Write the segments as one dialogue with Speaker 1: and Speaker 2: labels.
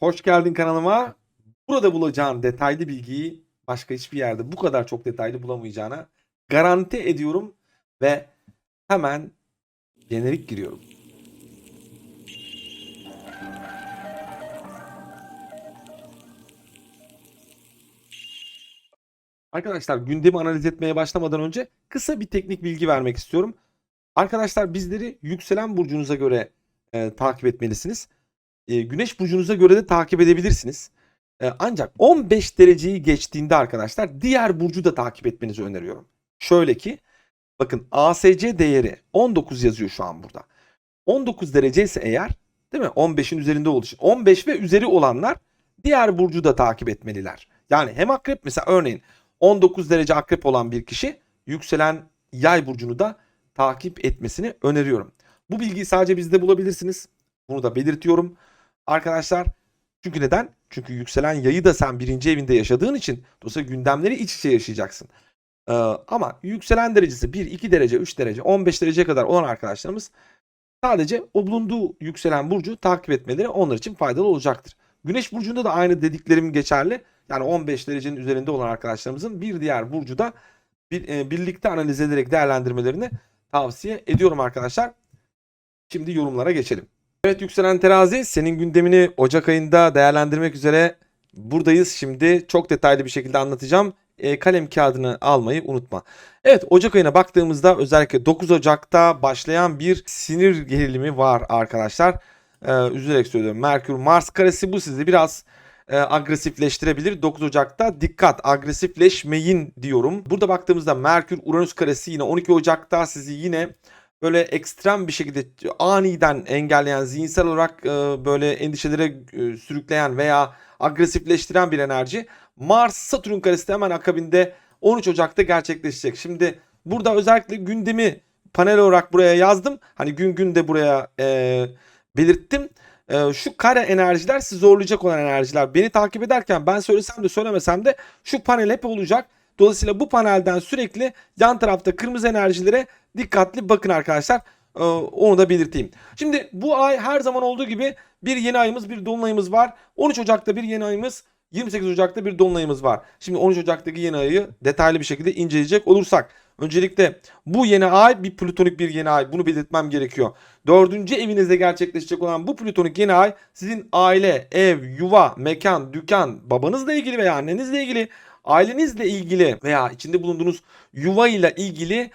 Speaker 1: Hoş geldin kanalıma. Burada bulacağın detaylı bilgiyi başka hiçbir yerde bu kadar çok detaylı bulamayacağına garanti ediyorum ve hemen jenerik giriyorum. Arkadaşlar gündemi analiz etmeye başlamadan önce kısa bir teknik bilgi vermek istiyorum. Arkadaşlar bizleri yükselen burcunuza göre e, takip etmelisiniz. E, güneş burcunuza göre de takip edebilirsiniz. E, ancak 15 dereceyi geçtiğinde arkadaşlar diğer burcu da takip etmenizi öneriyorum. Şöyle ki bakın ASC değeri 19 yazıyor şu an burada. 19 derece ise eğer değil mi? 15'in üzerinde olduğu için 15 ve üzeri olanlar diğer burcu da takip etmeliler. Yani hem akrep mesela örneğin 19 derece akrep olan bir kişi yükselen yay burcunu da takip etmesini öneriyorum. Bu bilgiyi sadece bizde bulabilirsiniz. Bunu da belirtiyorum. Arkadaşlar çünkü neden? Çünkü yükselen yayı da sen birinci evinde yaşadığın için dolayısıyla gündemleri iç içe yaşayacaksın. Ee, ama yükselen derecesi 1, 2 derece, 3 derece, 15 dereceye kadar olan arkadaşlarımız sadece o bulunduğu yükselen burcu takip etmeleri onlar için faydalı olacaktır. Güneş burcunda da aynı dediklerim geçerli. Yani 15 derecenin üzerinde olan arkadaşlarımızın bir diğer burcu da bir, e, birlikte analiz ederek değerlendirmelerini tavsiye ediyorum arkadaşlar. Şimdi yorumlara geçelim. Evet yükselen terazi senin gündemini Ocak ayında değerlendirmek üzere buradayız. Şimdi çok detaylı bir şekilde anlatacağım. E, kalem kağıdını almayı unutma. Evet Ocak ayına baktığımızda özellikle 9 Ocak'ta başlayan bir sinir gerilimi var arkadaşlar. E, üzülerek söylüyorum. Merkür Mars karesi bu sizi biraz e, agresifleştirebilir. 9 Ocak'ta dikkat agresifleşmeyin diyorum. Burada baktığımızda Merkür Uranüs karesi yine 12 Ocak'ta sizi yine böyle ekstrem bir şekilde aniden engelleyen, zihinsel olarak e, böyle endişelere e, sürükleyen veya agresifleştiren bir enerji. Mars Satürn karesi hemen akabinde 13 Ocak'ta gerçekleşecek. Şimdi burada özellikle gündemi panel olarak buraya yazdım. Hani gün gün de buraya e, belirttim. E, şu kare enerjiler sizi zorlayacak olan enerjiler. Beni takip ederken ben söylesem de söylemesem de şu panel hep olacak. Dolayısıyla bu panelden sürekli yan tarafta kırmızı enerjilere dikkatli bakın arkadaşlar. Ee, onu da belirteyim. Şimdi bu ay her zaman olduğu gibi bir yeni ayımız, bir dolunayımız var. 13 Ocak'ta bir yeni ayımız, 28 Ocak'ta bir dolunayımız var. Şimdi 13 Ocak'taki yeni ayı detaylı bir şekilde inceleyecek olursak. Öncelikle bu yeni ay bir plütonik bir yeni ay. Bunu belirtmem gerekiyor. Dördüncü evinizde gerçekleşecek olan bu plütonik yeni ay sizin aile, ev, yuva, mekan, dükkan, babanızla ilgili veya annenizle ilgili, ailenizle ilgili veya içinde bulunduğunuz yuva ile ilgili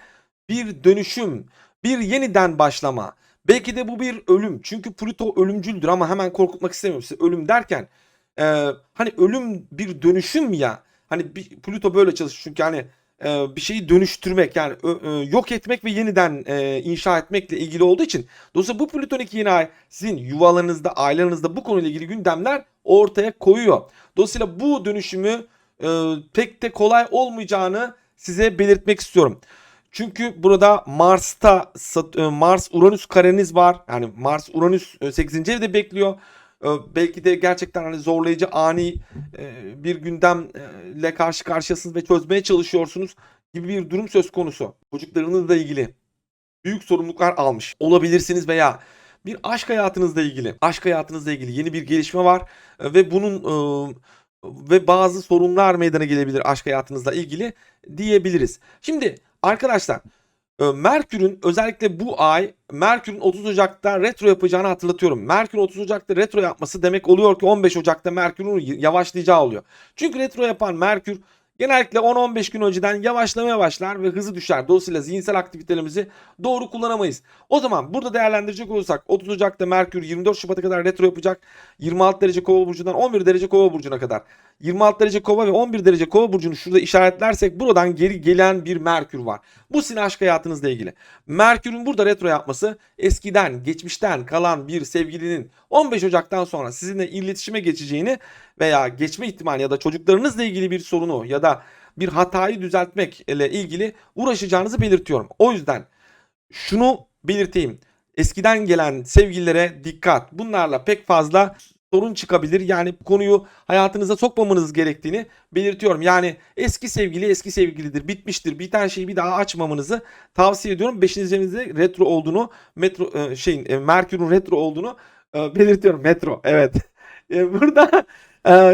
Speaker 1: bir dönüşüm, bir yeniden başlama. Belki de bu bir ölüm. Çünkü Plüto ölümcüldür ama hemen korkutmak istemiyorum size. Ölüm derken e, hani ölüm bir dönüşüm ya. Hani bir, Plüto böyle çalışır çünkü hani e, bir şeyi dönüştürmek yani ö, ö, yok etmek ve yeniden e, inşa etmekle ilgili olduğu için. Dolayısıyla bu Plütonik yeni ay sizin yuvalarınızda, ailenizde bu konuyla ilgili gündemler ortaya koyuyor. Dolayısıyla bu dönüşümü e, pek de kolay olmayacağını size belirtmek istiyorum. Çünkü burada Mars'ta e, Mars Uranüs kareniz var. Yani Mars Uranüs e, 8. evde bekliyor. E, Belki de gerçekten hani zorlayıcı ani e, bir gündemle karşı karşıyasınız ve çözmeye çalışıyorsunuz gibi bir durum söz konusu. Çocuklarınızla ilgili büyük sorumluluklar almış olabilirsiniz veya bir aşk hayatınızla ilgili, aşk hayatınızla ilgili yeni bir gelişme var e, ve bunun e, ve bazı sorunlar meydana gelebilir aşk hayatınızla ilgili diyebiliriz. Şimdi arkadaşlar e, Merkür'ün özellikle bu ay Merkür'ün 30 Ocak'ta retro yapacağını hatırlatıyorum. Merkür'ün 30 Ocak'ta retro yapması demek oluyor ki 15 Ocak'ta Merkür'ün yavaşlayacağı oluyor. Çünkü retro yapan Merkür genellikle 10-15 gün önceden yavaşlamaya başlar ve hızı düşer. Dolayısıyla zihinsel aktivitelerimizi doğru kullanamayız. O zaman burada değerlendirecek olursak 30 Ocak'ta Merkür 24 Şubat'a kadar retro yapacak. 26 derece kova burcundan 11 derece kova burcuna kadar. 26 derece kova ve 11 derece kova burcunu şurada işaretlersek buradan geri gelen bir Merkür var. Bu sizin aşk hayatınızla ilgili. Merkür'ün burada retro yapması eskiden, geçmişten kalan bir sevgilinin 15 Ocak'tan sonra sizinle iletişime geçeceğini veya geçme ihtimali ya da çocuklarınızla ilgili bir sorunu ya da bir hatayı düzeltmek ile ilgili uğraşacağınızı belirtiyorum. O yüzden şunu belirteyim. Eskiden gelen sevgililere dikkat. Bunlarla pek fazla sorun çıkabilir. Yani konuyu hayatınıza sokmamanız gerektiğini belirtiyorum. Yani eski sevgili eski sevgilidir, bitmiştir. Biten şeyi bir daha açmamanızı tavsiye ediyorum. 5. evinizde retro olduğunu, metro e, şeyin e, Merkür'ün retro olduğunu e, belirtiyorum. Metro evet. Burada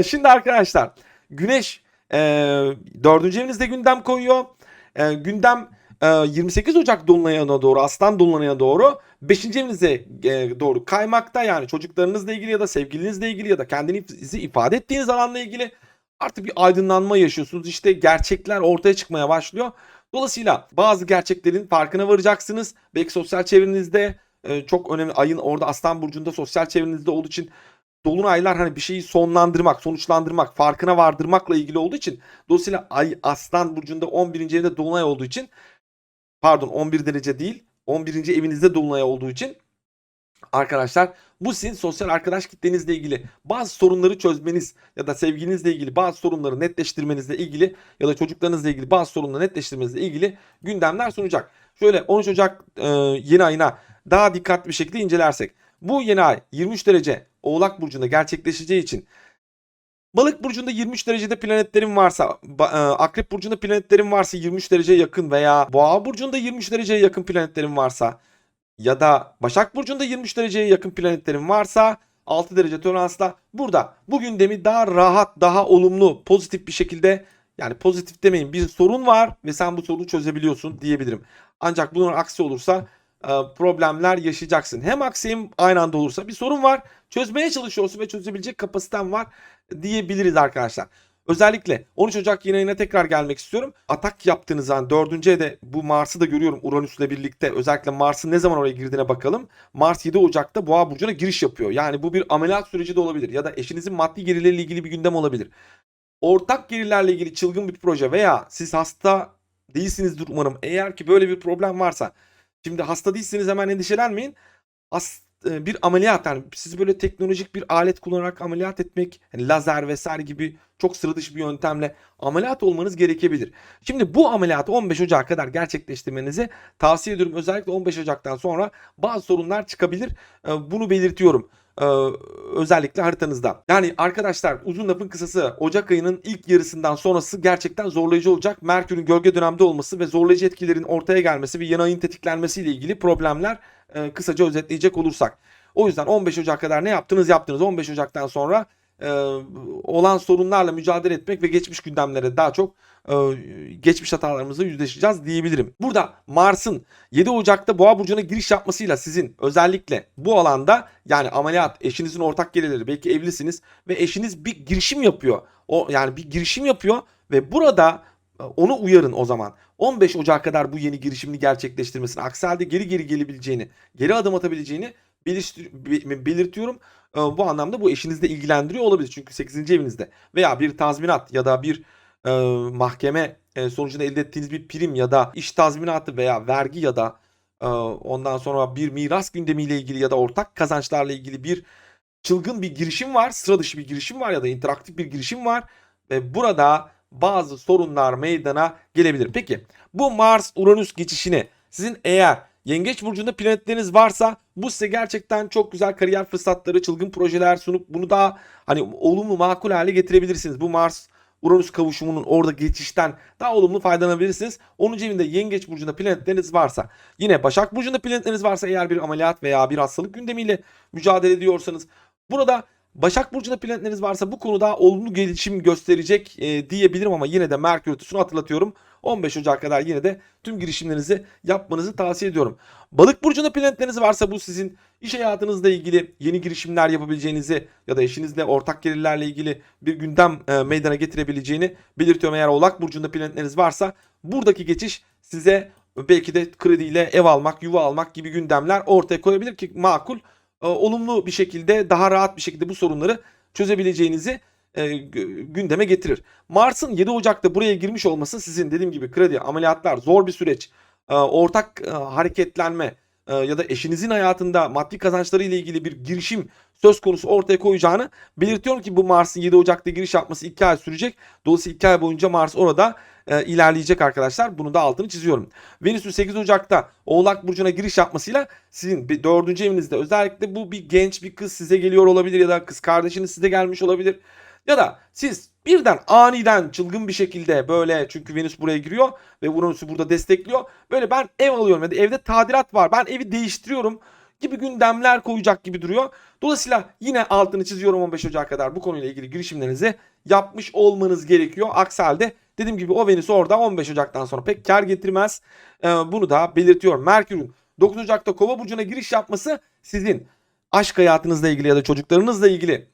Speaker 1: şimdi arkadaşlar Güneş 4. evinizde gündem koyuyor. Gündem 28 Ocak dolunayına doğru, Aslan dolunayına doğru 5. evinize e, doğru kaymakta. Yani çocuklarınızla ilgili ya da sevgilinizle ilgili ya da kendinizi ifade ettiğiniz alanla ilgili artık bir aydınlanma yaşıyorsunuz. İşte gerçekler ortaya çıkmaya başlıyor. Dolayısıyla bazı gerçeklerin farkına varacaksınız. Belki sosyal çevrenizde e, çok önemli ayın orada Aslan burcunda sosyal çevrenizde olduğu için dolunaylar hani bir şeyi sonlandırmak, sonuçlandırmak, farkına vardırmakla ilgili olduğu için dolayısıyla ay Aslan burcunda 11. evde dolunay olduğu için pardon 11 derece değil 11. evinizde dolunay olduğu için arkadaşlar bu sizin sosyal arkadaş kitlenizle ilgili bazı sorunları çözmeniz ya da sevgilinizle ilgili bazı sorunları netleştirmenizle ilgili ya da çocuklarınızla ilgili bazı sorunları netleştirmenizle ilgili gündemler sunacak. Şöyle 13 Ocak e, yeni ayına daha dikkatli bir şekilde incelersek bu yeni ay 23 derece Oğlak Burcu'nda gerçekleşeceği için Balık burcunda 23 derecede planetlerin varsa, e, Akrep burcunda planetlerin varsa 23 dereceye yakın veya Boğa burcunda 23 dereceye yakın planetlerin varsa ya da Başak burcunda 23 dereceye yakın planetlerin varsa 6 derece toleransla burada bu gündemi daha rahat, daha olumlu, pozitif bir şekilde yani pozitif demeyin bir sorun var ve sen bu sorunu çözebiliyorsun diyebilirim. Ancak bunun aksi olursa problemler yaşayacaksın. Hem aksi hem aynı anda olursa bir sorun var. Çözmeye çalışıyorsun ve çözebilecek kapasiten var diyebiliriz arkadaşlar. Özellikle 13 Ocak ayına tekrar gelmek istiyorum. Atak yaptığınız an 4. evde bu Mars'ı da görüyorum Uranüs'le birlikte. Özellikle Mars'ın ne zaman oraya girdiğine bakalım. Mars 7 Ocak'ta Boğa burcuna giriş yapıyor. Yani bu bir ameliyat süreci de olabilir ya da eşinizin maddi gelirleriyle ilgili bir gündem olabilir. Ortak gelirlerle ilgili çılgın bir proje veya siz hasta değilsinizdir umarım. Eğer ki böyle bir problem varsa şimdi hasta değilsiniz hemen endişelenmeyin. Has, e, bir ameliyat yani sizi böyle teknolojik bir alet kullanarak ameliyat etmek hani lazer vesaire gibi çok sıra dışı bir yöntemle ameliyat olmanız gerekebilir. Şimdi bu ameliyatı 15 Ocak'a kadar gerçekleştirmenizi tavsiye ediyorum. Özellikle 15 Ocak'tan sonra bazı sorunlar çıkabilir. E, Bunu belirtiyorum. E, özellikle haritanızda. Yani arkadaşlar uzun lafın kısası Ocak ayının ilk yarısından sonrası gerçekten zorlayıcı olacak. Merkür'ün gölge dönemde olması ve zorlayıcı etkilerin ortaya gelmesi ve yeni ayın tetiklenmesiyle ilgili problemler e, kısaca özetleyecek olursak. O yüzden 15 Ocak kadar ne yaptınız yaptınız. 15 Ocak'tan sonra e, olan sorunlarla mücadele etmek ve geçmiş gündemlere daha çok geçmiş hatalarımızla yüzleşeceğiz diyebilirim. Burada Mars'ın 7 Ocak'ta Boğa burcuna giriş yapmasıyla sizin özellikle bu alanda yani ameliyat, eşinizin ortak gelirleri, belki evlisiniz ve eşiniz bir girişim yapıyor. O yani bir girişim yapıyor ve burada e, onu uyarın o zaman. 15 Ocak kadar bu yeni girişimini gerçekleştirmesini, aksi halde geri geri gelebileceğini, geri adım atabileceğini belirtiyorum. E, Bu anlamda bu eşinizi de ilgilendiriyor olabilir. Çünkü 8. evinizde veya bir tazminat ya da bir e, mahkeme e, sonucunda elde ettiğiniz bir prim ya da iş tazminatı veya vergi ya da e, ondan sonra bir miras gündemiyle ilgili ya da ortak kazançlarla ilgili bir çılgın bir girişim var. Sıra dışı bir girişim var ya da interaktif bir girişim var. Ve burada bazı sorunlar meydana gelebilir. Peki bu Mars-Uranüs geçişini sizin eğer Yengeç burcunda planetleriniz varsa bu size gerçekten çok güzel kariyer fırsatları, çılgın projeler sunup bunu daha hani olumlu makul hale getirebilirsiniz. Bu Mars Uranüs kavuşumunun orada geçişten daha olumlu faydalanabilirsiniz. 10. evinde Yengeç burcunda planetleriniz varsa, yine Başak burcunda planetleriniz varsa eğer bir ameliyat veya bir hastalık gündemiyle mücadele ediyorsanız burada Başak Burcu'nda planetleriniz varsa bu konuda olumlu gelişim gösterecek e, diyebilirim ama yine de Merkür Retrosu'nu hatırlatıyorum. 15 Ocak kadar yine de tüm girişimlerinizi yapmanızı tavsiye ediyorum. Balık Burcu'nda planetleriniz varsa bu sizin iş hayatınızla ilgili yeni girişimler yapabileceğinizi ya da eşinizle ortak gelirlerle ilgili bir gündem e, meydana getirebileceğini belirtiyorum. Eğer Oğlak Burcu'nda planetleriniz varsa buradaki geçiş size belki de krediyle ev almak, yuva almak gibi gündemler ortaya koyabilir ki makul e, olumlu bir şekilde daha rahat bir şekilde bu sorunları çözebileceğinizi e, gü- gündeme getirir. Mars'ın 7 Ocak'ta buraya girmiş olması sizin dediğim gibi kredi, ameliyatlar, zor bir süreç, e, ortak e, hareketlenme e, ya da eşinizin hayatında maddi kazançları ile ilgili bir girişim söz konusu ortaya koyacağını belirtiyorum ki bu Mars'ın 7 Ocak'ta giriş yapması 2 ay sürecek. Dolayısıyla 2 ay boyunca Mars orada e, ilerleyecek arkadaşlar. Bunu da altını çiziyorum. Venüs'ün 8 Ocak'ta Oğlak Burcu'na giriş yapmasıyla sizin bir dördüncü evinizde özellikle bu bir genç bir kız size geliyor olabilir ya da kız kardeşiniz size gelmiş olabilir. Ya da siz birden aniden çılgın bir şekilde böyle çünkü Venüs buraya giriyor ve Uranüs'ü burada destekliyor. Böyle ben ev alıyorum ya da evde tadilat var ben evi değiştiriyorum gibi gündemler koyacak gibi duruyor. Dolayısıyla yine altını çiziyorum 15 Ocak'a kadar bu konuyla ilgili girişimlerinizi yapmış olmanız gerekiyor. Aksi halde dediğim gibi o Venüs orada 15 Ocak'tan sonra pek kar getirmez. Ee, bunu da belirtiyorum. Merkür'ün 9 Ocak'ta Kova burcuna giriş yapması sizin aşk hayatınızla ilgili ya da çocuklarınızla ilgili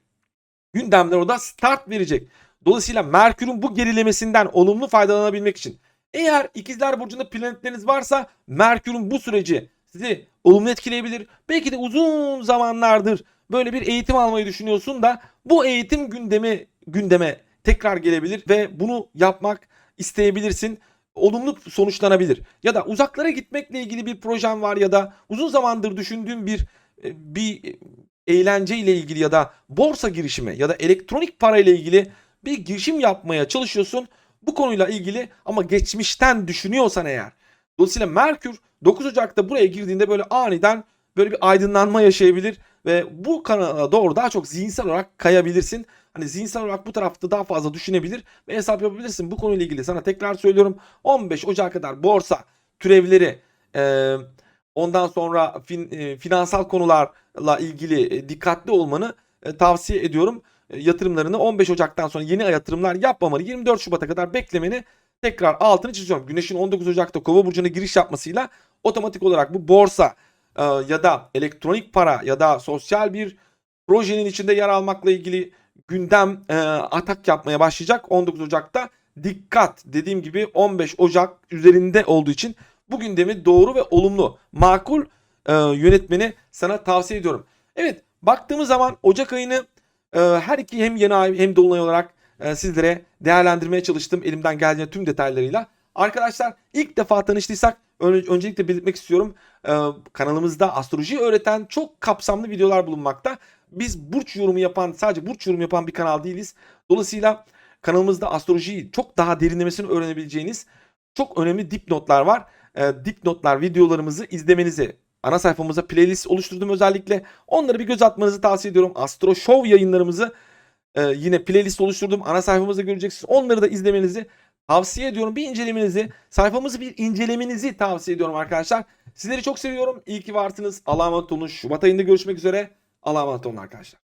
Speaker 1: gündemler orada start verecek. Dolayısıyla Merkür'ün bu gerilemesinden olumlu faydalanabilmek için eğer ikizler burcunda planetleriniz varsa Merkür'ün bu süreci sizi olumlu etkileyebilir. Belki de uzun zamanlardır böyle bir eğitim almayı düşünüyorsun da bu eğitim gündemi gündeme tekrar gelebilir ve bunu yapmak isteyebilirsin. Olumlu sonuçlanabilir. Ya da uzaklara gitmekle ilgili bir projem var ya da uzun zamandır düşündüğüm bir e, bir eğlence ile ilgili ya da borsa girişimi ya da elektronik para ile ilgili bir girişim yapmaya çalışıyorsun. Bu konuyla ilgili ama geçmişten düşünüyorsan eğer. Dolayısıyla Merkür 9 Ocak'ta buraya girdiğinde böyle aniden böyle bir aydınlanma yaşayabilir ve bu kanala doğru daha çok zihinsel olarak kayabilirsin. Hani zihinsel olarak bu tarafta daha fazla düşünebilir ve hesap yapabilirsin. Bu konuyla ilgili sana tekrar söylüyorum 15 Ocak'a kadar borsa türevleri e, ondan sonra fin, e, finansal konularla ilgili e, dikkatli olmanı e, tavsiye ediyorum. E, yatırımlarını 15 Ocak'tan sonra yeni yatırımlar yapmamanı 24 Şubat'a kadar beklemeni tekrar altını çiziyorum. Güneşin 19 Ocak'ta Kova burcuna giriş yapmasıyla otomatik olarak bu borsa e, ya da elektronik para ya da sosyal bir projenin içinde yer almakla ilgili gündem e, atak yapmaya başlayacak 19 Ocak'ta. Dikkat dediğim gibi 15 Ocak üzerinde olduğu için bu gündemi doğru ve olumlu, makul e, yönetmeni sana tavsiye ediyorum. Evet baktığımız zaman Ocak ayını e, her iki hem yeni ay hem dolunay olarak e, sizlere değerlendirmeye çalıştım elimden geldiğince tüm detaylarıyla. Arkadaşlar ilk defa tanıştıysak ön- öncelikle belirtmek istiyorum. E, kanalımızda astroloji öğreten çok kapsamlı videolar bulunmakta. Biz burç yorumu yapan sadece burç yorumu yapan bir kanal değiliz. Dolayısıyla kanalımızda astrolojiyi çok daha derinlemesine öğrenebileceğiniz çok önemli dipnotlar var. E, dipnotlar videolarımızı izlemenizi ana sayfamıza playlist oluşturdum özellikle. Onları bir göz atmanızı tavsiye ediyorum. Astro Show yayınlarımızı e, yine playlist oluşturdum. Ana sayfamızda göreceksiniz. Onları da izlemenizi tavsiye ediyorum. Bir incelemenizi, sayfamızı bir incelemenizi tavsiye ediyorum arkadaşlar. Sizleri çok seviyorum. İyi ki varsınız. Allah'a emanet olun. Şubat ayında görüşmek üzere. Allah'a emanet olun arkadaşlar.